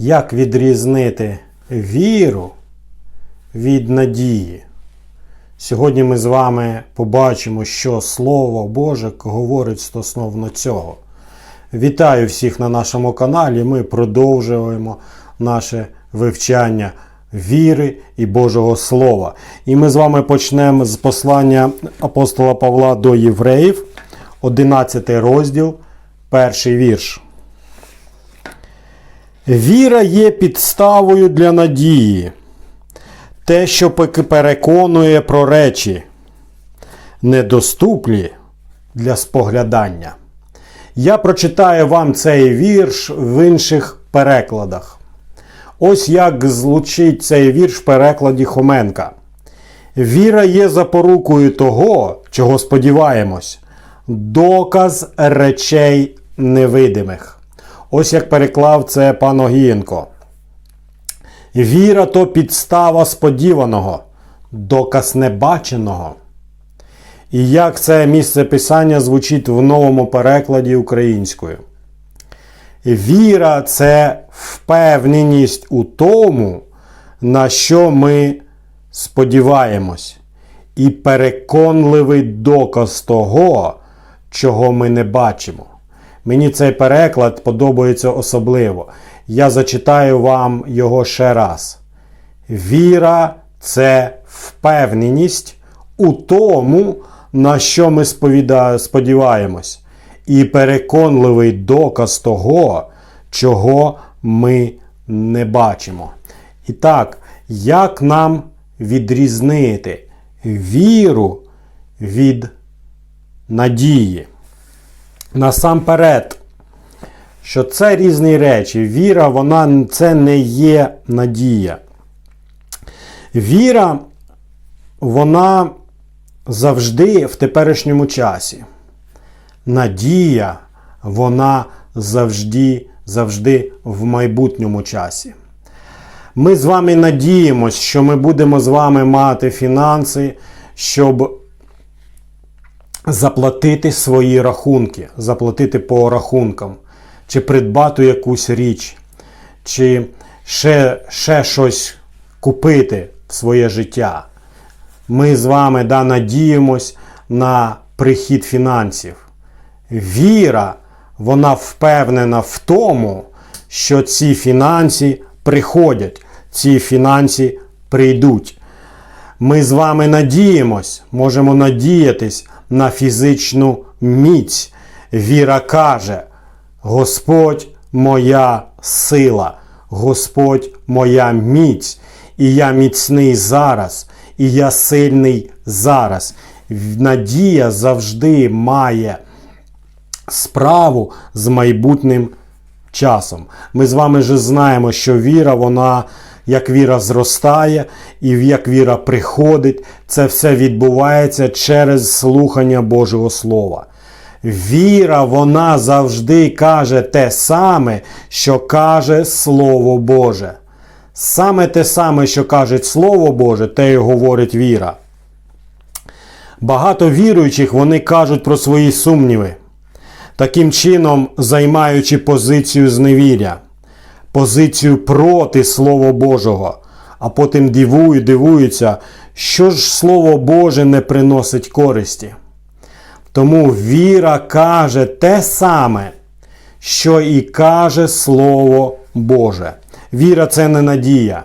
Як відрізнити віру від надії? Сьогодні ми з вами побачимо, що Слово Боже говорить стосовно цього. Вітаю всіх на нашому каналі. Ми продовжуємо наше вивчання віри і Божого Слова. І ми з вами почнемо з послання апостола Павла до євреїв, 11 розділ, перший вірш. Віра є підставою для надії, те, що переконує про речі, недоступні для споглядання. Я прочитаю вам цей вірш в інших перекладах. Ось як звучить цей вірш в перекладі Хоменка. Віра є запорукою того, чого сподіваємось, доказ речей невидимих. Ось як переклав це пан Огієнко. Віра то підстава сподіваного, доказ небаченого. І як це місце писання звучить в новому перекладі українською. Віра це впевненість у тому, на що ми сподіваємось, і переконливий доказ того, чого ми не бачимо. Мені цей переклад подобається особливо. Я зачитаю вам його ще раз. Віра це впевненість у тому, на що ми сповіда- сподіваємось, і переконливий доказ того, чого ми не бачимо. І так, як нам відрізнити віру від надії? Насамперед, що це різні речі. Віра, вона це не є надія. Віра, вона завжди в теперішньому часі. Надія, вона завжди, завжди в майбутньому часі. Ми з вами надіємось, що ми будемо з вами мати фінанси, щоб заплатити свої рахунки, заплатити по рахункам, чи придбати якусь річ, чи ще, ще щось купити в своє життя. Ми з вами да, надіємось на прихід фінансів. Віра, вона впевнена в тому, що ці фінанси приходять, ці фінанси прийдуть. Ми з вами надіємось, можемо надіятись на фізичну міць. Віра каже: Господь моя сила, Господь моя міць, і я міцний зараз, і я сильний зараз. Надія завжди має справу з майбутнім часом. Ми з вами вже знаємо, що віра, вона, як віра зростає, і як віра приходить, це все відбувається через слухання Божого Слова. Віра, вона завжди каже те саме, що каже Слово Боже. Саме те саме, що каже Слово Боже, те й говорить віра. Багато віруючих вони кажуть про свої сумніви, таким чином займаючи позицію зневіря, позицію проти Слова Божого, а потім дивують, дивуються, що ж Слово Боже не приносить користі. Тому віра каже те саме, що і каже Слово Боже. Віра це не надія.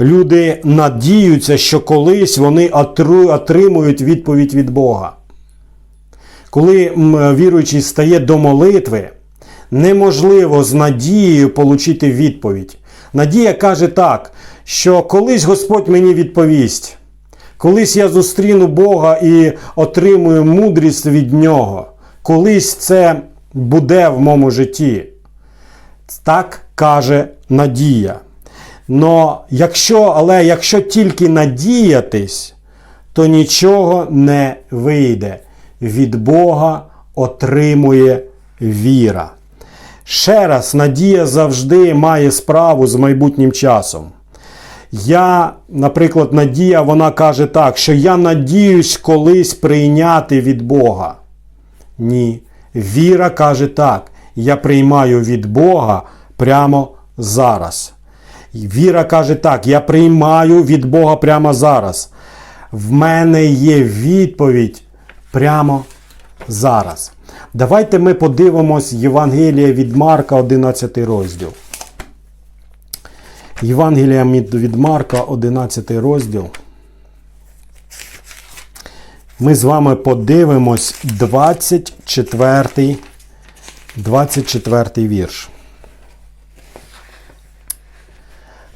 Люди надіються, що колись вони отримують відповідь від Бога. Коли віруючий стає до молитви, неможливо з надією отримати відповідь. Надія каже так, що колись Господь мені відповість, колись я зустріну Бога і отримую мудрість від Нього, колись це буде в моєму житті. Так каже надія. Но якщо, але якщо тільки надіятись, то нічого не вийде. Від Бога отримує віра. Ще раз, надія завжди має справу з майбутнім часом. Я, наприклад, Надія, вона каже так, що я надіюсь колись прийняти від Бога. Ні. Віра каже так: я приймаю від Бога прямо зараз. Віра каже так: я приймаю від Бога прямо зараз. В мене є відповідь прямо зараз. Давайте ми подивимось Євангелія від Марка, 11 розділ. Євангелія від Марка, 11 розділ. Ми з вами подивимось 24, 24 вірш.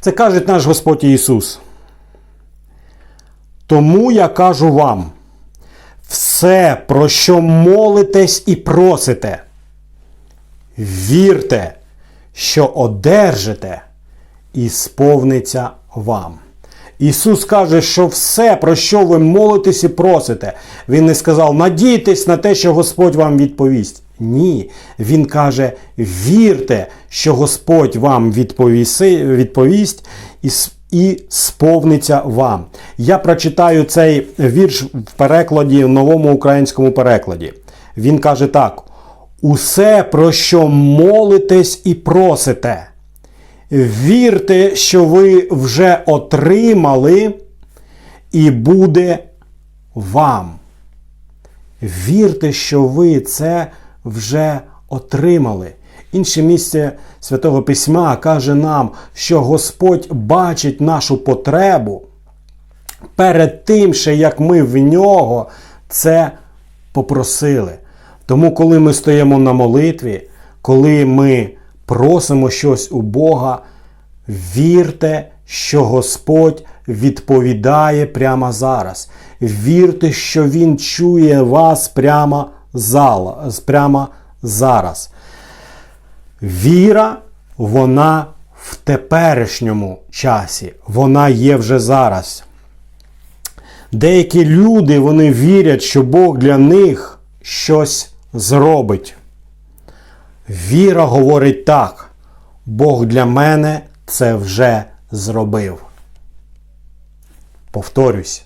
Це каже наш Господь Ісус. Тому я кажу вам, все, про що молитесь і просите, вірте, що одержите, і сповниться вам. Ісус каже, що все, про що ви молитесь і просите, Він не сказав, надійтесь на те, що Господь вам відповість. Ні. Він каже, вірте, що Господь вам відповість і, с- і сповниться вам. Я прочитаю цей вірш в перекладі, в новому українському перекладі. Він каже так: усе, про що молитесь і просите. Вірте, що ви вже отримали, і буде вам. Вірте, що ви це вже отримали. Інше місце Святого Письма каже нам, що Господь бачить нашу потребу перед тим, ще як ми в нього це попросили. Тому, коли ми стоїмо на молитві, коли ми просимо щось у Бога, вірте, що Господь відповідає прямо зараз. Вірте, що Він чує вас прямо, прямо зараз. Віра, вона в теперішньому часі, вона є вже зараз. Деякі люди вони вірять, що Бог для них щось зробить. Віра говорить так: Бог для мене це вже зробив. Повторюсь.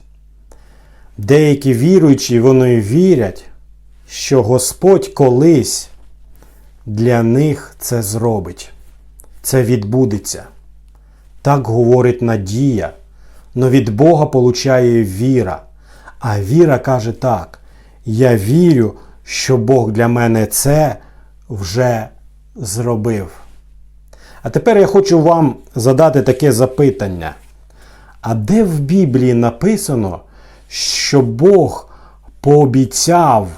Деякі віруючі вони вірять, що Господь колись для них це зробить. Це відбудеться. Так говорить надія. Но від Бога получає віра. А віра каже так: Я вірю, що Бог для мене це вже зробив. А тепер я хочу вам задати таке запитання. А де в Біблії написано, що Бог пообіцяв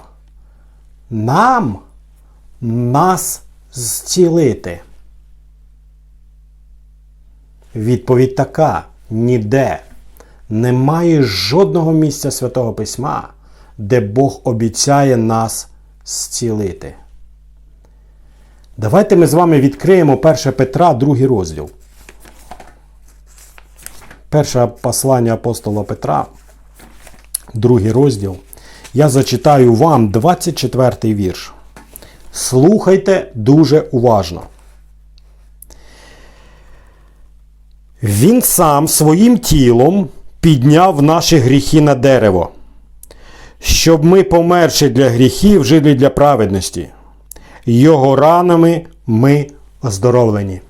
нам нас зцілити? Відповідь така: ніде. Немає жодного місця Святого Письма, де Бог обіцяє нас зцілити. Давайте ми з вами відкриємо 1 Петра, другий розділ. Перше послання апостола Петра, другий розділ. Я зачитаю вам 24 вірш. Слухайте дуже уважно. Він сам своїм тілом підняв наші гріхи на дерево, щоб ми, померши для гріхів, жили для праведності. Його ранами ми оздоровлені.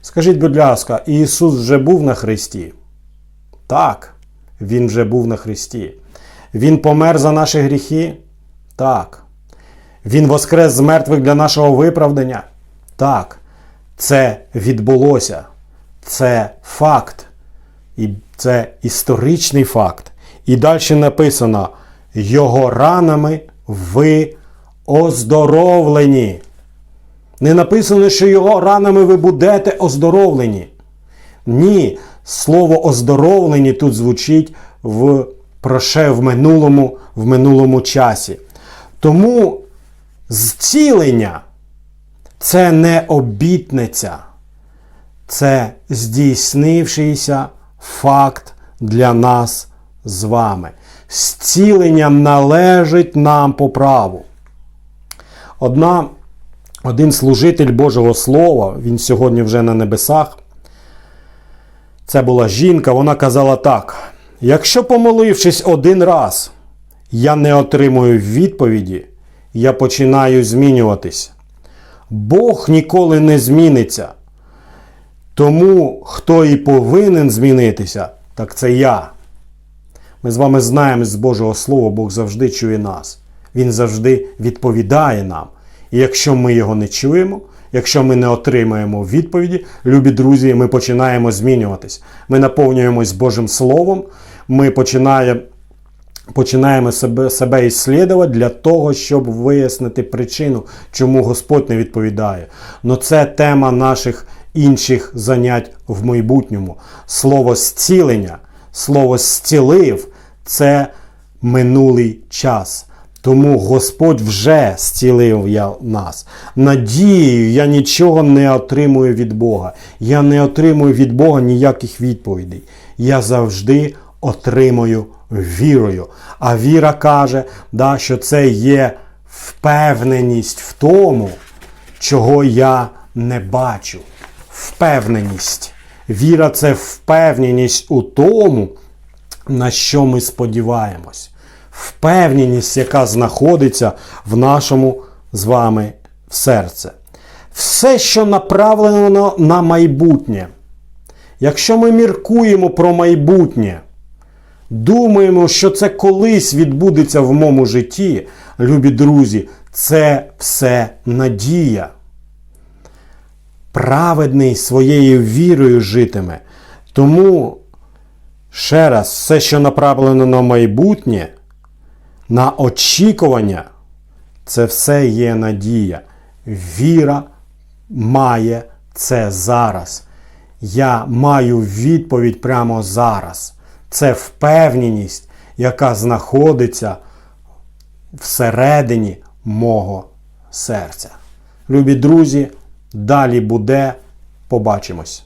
Скажіть, будь ласка, Ісус вже був на Христі? Так, Він вже був на Христі. Він помер за наші гріхи? Так. Він воскрес з мертвих для нашого виправдання? Так. Це відбулося. Це факт. І це історичний факт. І далі написано: Його ранами ви оздоровлені. Не написано, що його ранами ви будете оздоровлені. Ні, слово оздоровлені тут звучить в проше в минулому, в минулому часі. Тому зцілення це не обітниця, це здійснившийся факт для нас з вами. Зцілення належить нам по праву. Одна, один служитель Божого Слова, він сьогодні вже на небесах. Це була жінка, вона казала так: якщо помолившись один раз, я не отримую відповіді, я починаю змінюватись. Бог ніколи не зміниться. Тому хто і повинен змінитися, так це я. Ми з вами знаємо з Божого Слова, Бог завжди чує нас. Він завжди відповідає нам. І якщо ми його не чуємо, якщо ми не отримаємо відповіді, любі друзі, ми починаємо змінюватись. Ми наповнюємось Божим Словом, ми починаємо, починаємо себе, себе іслідувати для того, щоб вияснити причину, чому Господь не відповідає. Но це тема наших інших занять в майбутньому. Слово зцілення, слово зцілив це минулий час. Тому Господь вже зцілив я нас. Надією, я нічого не отримую від Бога. Я не отримую від Бога ніяких відповідей. Я завжди отримую вірою. А віра каже, да, що це є впевненість в тому, чого я не бачу. Впевненість. Віра це впевненість у тому, на що ми сподіваємось. Впевненість, яка знаходиться в нашому з вами серце. Все, що направлено на майбутнє. Якщо ми міркуємо про майбутнє, думаємо, що це колись відбудеться в моєму житті, любі друзі, це все надія. Праведний своєю вірою житиме. Тому, ще раз, все, що направлено на майбутнє, на очікування, це все є надія. Віра має це зараз. Я маю відповідь прямо зараз. Це впевненість, яка знаходиться всередині мого серця. Любі друзі, далі буде. Побачимось.